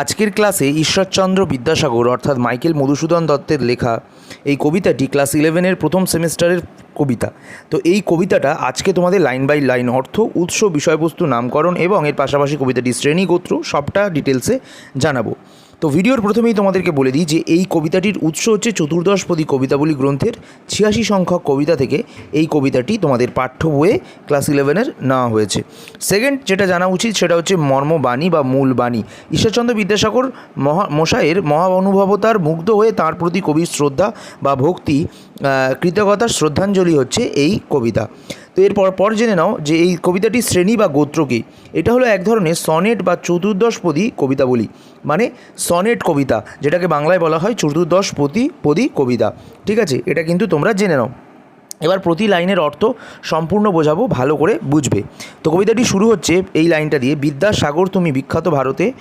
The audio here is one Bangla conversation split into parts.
আজকের ক্লাসে ঈশ্বরচন্দ্র বিদ্যাসাগর অর্থাৎ মাইকেল মধুসূদন দত্তের লেখা এই কবিতাটি ক্লাস ইলেভেনের প্রথম সেমিস্টারের কবিতা। তো এই কবিতাটা আজকে তোমাদের লাইন বাই লাইন অর্থ, উৎস, বিষয়বস্তু, নামকরণ এবং এর পাশাপাশি কবিতাটি শ্রেণীগোত্র সবটা ডিটেলসে জানাব। তো ভিডিওর প্রথমেই তোমাদেরকে বলে দিই যে এই কবিতাটির উৎস হচ্ছে চতুর্দশপদী কবিতাবলী গ্রন্থের ছিয়াশি সংখ্যক কবিতা থেকে এই কবিতাটি তোমাদের পাঠ্য বইয়ে ক্লাস ইলেভেনের নেওয়া হয়েছে। সেকেন্ড যেটা জানা উচিত সেটা হচ্ছে মর্মবাণী বা মূল বাণী ঈশ্বরচন্দ্র বিদ্যাসাগর মহা মশাইয়ের মহা অনুভবতার মুগ্ধ হয়ে তার প্রতি কবির শ্রদ্ধা বা ভক্তি কৃতজ্ঞতার শ্রদ্ধাঞ্জলি হচ্ছে এই কবিতা। তো এরপর পর জেনে নাও যে এই কবিতাটির শ্রেণি বা গোত্র কী? এটা হলো এক ধরনের সনেট বা চতুর্দশপদী কবিতা বলি। মানে সনেট কবিতা, যেটাকে বাংলায় বলা হয় চতুর্দশপদী পদী কবিতা। ঠিক আছে? এটা কিন্তু তোমরা জেনে নাও। এবার প্রতি লাইনের অর্থ সম্পূর্ণ বোঝাবো, ভালো করে বুঝবে। তো কবিতাটি শুরু হচ্ছে এই লাইনটা দিয়ে, বিদ্যাসাগর তুমি বিখ্যাত ভারতে।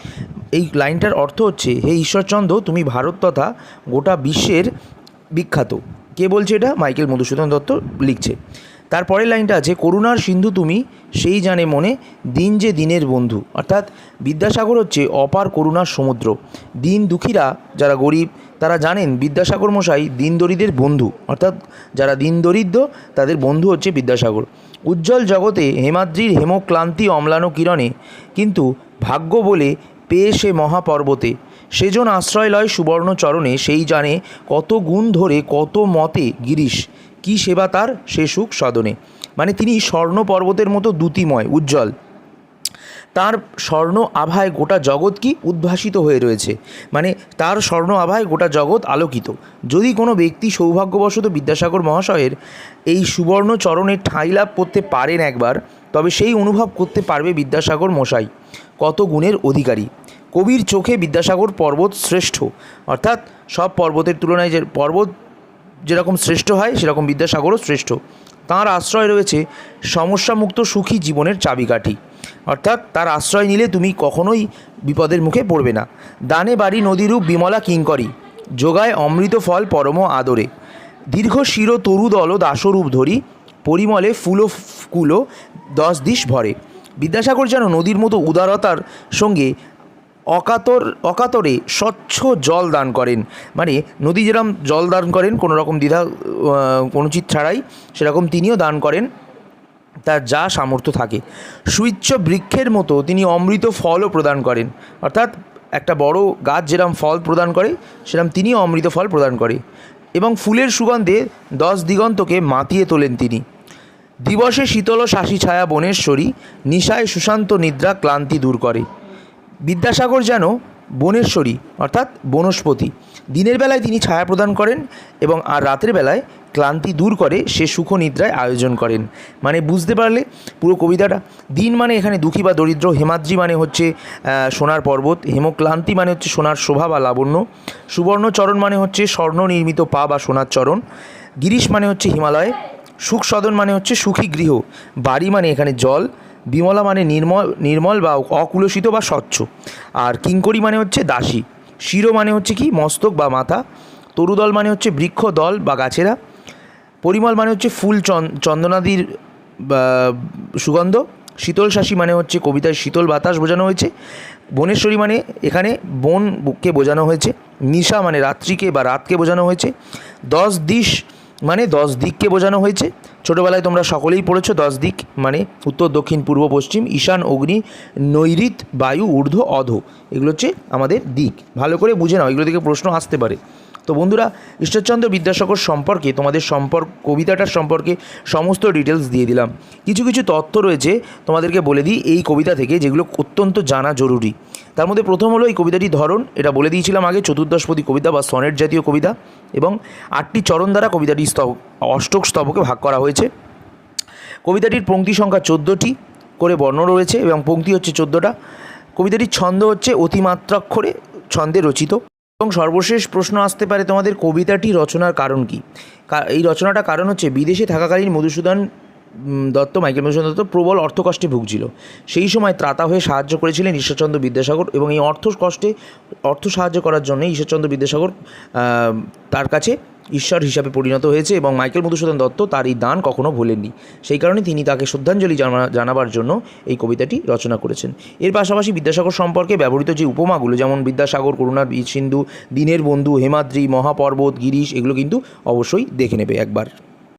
এই লাইনটার অর্থ হচ্ছে, হে ঈশ্বরচন্দ্র, তুমি ভারত তথা গোটা বিশ্বের বিখ্যাত। কে বলছে এটা? মাইকেল মধুসূদন দত্ত লিখছে। তারপরের লাইনটা আছে, করুণার সিন্ধু তুমি, সেই জানে মনে, দিন যে দিনের বন্ধু। অর্থাৎ বিদ্যাসাগর হচ্ছে অপার করুণার সমুদ্র। দিন দুঃখীরা যারা গরিব, তারা জানেন বিদ্যাসাগর মশাই দিন দরিদ্রের বন্ধু। অর্থাৎ যারা দিন দরিদ্র, তাদের বন্ধু হচ্ছে বিদ্যাসাগর। উজ্জ্বল জগতে হেমাদ্রির হেমক্লান্তি অম্লান কিরণে, কিন্তু ভাগ্য বলে পেয়ে সে মহাপর্বতে। সেজন আশ্রয় লয় সুবর্ণ চরণে সেই জানে কত গুণ ধরে, কত মতে গিরিশ। কি সেবা তার? সে সুখ সদনে মানে তিনি স্বর্ণ পর্বতের মতো দ্যুতিময়, উজ্জ্বল। তার স্বর্ণ আভায় গোটা জগৎ কি? উদ্ভাসিত হয়ে রয়েছে। মানে তার স্বর্ণ আভায় গোটা জগৎ আলোকিত। যদি কোনো ব্যক্তি সৌভাগ্যবশত বিদ্যাসাগর মহাশয়ের এই সুবর্ণ চরণে ঠাঁই লাভ করতে পারেন একবার, তবে সেই অনুভব করতে পারবে বিদ্যাসাগর মশাই। কত গুণের অধিকারী। কবির চোখে বিদ্যাসাগর পর্বত শ্রেষ্ঠ। অর্থাৎ সব পর্বতের তুলনায় যে পর্বত যেরকম শ্রেষ্ঠ হয়, সেরকম বিদ্যাসাগরও শ্রেষ্ঠ। তাঁর আশ্রয় রয়েছে সমস্যামুক্ত সুখী জীবনের চাবিকাঠি। অর্থাৎ তার আশ্রয় নিলে তুমি কখনোই বিপদের মুখে পড়বে না। দানে বাড়ি নদীরূপ বিমলা কিঙ্করি যোগায় অমৃত ফল পরম আদরে। দীর্ঘ শির তরুদল দাসরূপ ধরি। পরিমলে ফুলো কুলো দশ দিশ ভরে। বিদ্যাসাগর যেন নদীর মতো উদারতার সঙ্গে অকাতর অকাতরে স্বচ্ছ জল দান করেন। মানে নদী যেরকম জল দান করেন কোনো রকম দ্বিধা আহ, অনুচিত ছাড়াই সেরকম তিনিও দান করেন তার যা সামর্থ্য থাকে। সুইচ্ছ বৃক্ষের মতো তিনি অমৃত ফলও প্রদান করেন। অর্থাৎ একটা বড় গাছ যেরকম ফল প্রদান করে সেরকম তিনিও অমৃত ফল প্রদান করে। এবং ফুলের সুগন্ধে দশ দিগন্তকে মাতিয়ে তোলেন তিনি। দিবসে শীতল শাসী ছায়া বনেশ্বরী নিশায় সুশান্ত নিদ্রা ক্লান্তি দূর করে। বিদ্যাসাগর যেন বনেশ্বরী, অর্থাৎ বনস্পতি। দিনের বেলায় তিনি ছায়া প্রদান করেন এবং আর রাতের বেলায় ক্লান্তি দূর করে সে সুখ নিদ্রায় আয়োজন করেন। মানে বুঝতে পারলে পুরো কবিতাটা। দিন মানে এখানে দুঃখী বা দরিদ্র, হেমাদ্রি মানে হচ্ছে সোনার পর্বত, হেমক্লান্তি মানে হচ্ছে সোনার শোভা বা লাবণ্য, সুবর্ণচরণ মানে হচ্ছে স্বর্ণ নির্মিত পা বা সোনার চরণ, গিরিশ মানে হচ্ছে হিমালয় সুখ সদন মানে হচ্ছে সুখী গৃহ, বাড়ি মানে এখানে জল বিমলা মানে নির্মল নির্মল বা অকুলসিত বা স্বচ্ছ। আর কিঙ্করি মানে হচ্ছে দাসী। শিরো মানে হচ্ছে কি? মস্তক বা মাথা। তরুদল মানে হচ্ছে বৃক্ষ দল বা গাছেরা। পরিমল মানে হচ্ছে ফুল চন- চন্দনাদির সুগন্ধ। শীতল শাসী মানে হচ্ছে কবিতায় শীতল বাতাস বোঝানো হয়েছে। বনেশ্বরী মানে এখানে বনকে বোঝানো হয়েছে। নিশা মানে রাত্রিকে বা রাতকে বোঝানো হয়েছে। দশ দিশ মানে দশ দিককে বোঝানো হয়েছে। ছোটোবেলায় তোমরা সকলেই পড়েছো দশ দিক মানে উত্তর, দক্ষিণ, পূর্ব, পশ্চিম, ঈশান, অগ্নি নৈরিত বায়ু, ঊর্ধ্ব, অধ। এগুলো হচ্ছে আমাদের দিক। ভালো করে বুঝে নাও, এগুলো থেকে প্রশ্ন আসতে পারে। তো বন্ধুরা, ঈশ্বরচন্দ্র বিদ্যাসাগর সম্পর্কে, তোমাদের সম্পর্ক, কবিতাটার সম্পর্কে সমস্ত ডিটেলস দিয়ে দিলাম। কিছু কিছু তথ্য রয়েছে, তোমাদেরকে বলে দিই এই কবিতা থেকে, যেগুলো অত্যন্ত জানা জরুরি। তার মধ্যে প্রথম হলো এই কবিতাটির ধরন, এটা বলে দিয়েছিলাম আগে, চতুর্দশপদী কবিতা বা সনেট জাতীয় কবিতা, এবং আটটি চরণ দ্বারা কবিতাটি স্তব, অষ্টক স্তবকে ভাগ করা হয়েছে। কবিতাটির পঙ্ক্তি সংখ্যা চোদ্দোটি করে বর্ণ রয়েছে, এবং পঙ্ক্তি হচ্ছে চোদ্দোটা। কবিতাটির ছন্দ হচ্ছে অতিমাত্রাক্ষরে ছন্দে রচিত। এবং সর্বশেষ প্রশ্ন আসতে পারে তোমাদের কবিতাটি রচনার কারণ কি? এই রচনাটা কারণ হচ্ছে বিদেশে থাকাকালীন মধুসূদন দত্ত, মাইকেল মধুসূদন দত্ত প্রবল অর্থকষ্টে ভুগছিল। সেই সময় ত্রাতা হয়ে সাহায্য করেছিলেন ঈশ্বরচন্দ্র বিদ্যাসাগর এবং এই অর্থ কষ্টে অর্থ সাহায্য করার জন্য ঈশ্বরচন্দ্র বিদ্যাসাগর তার কাছে ঈশ্বর হিসাবে পরিণত হয়েছে এবং মাইকেল মধুসূদন দত্ত তার এই দান কখনো ভোলেননি। সেই কারণে তিনি তাকে শ্রদ্ধাঞ্জলি জানাবার জন্য এই কবিতাটি রচনা করেছেন। এর পাশাপাশি বিদ্যাসাগর সম্পর্কে ব্যবহৃত যে উপমাগুলো, যেমন বিদ্যাসাগর করুণার বীজ সিন্ধু দিনের বন্ধু, হেমাদ্রি, মহাপর্বত, গিরিশ, এগুলো কিন্তু অবশ্যই দেখে নেবে একবার।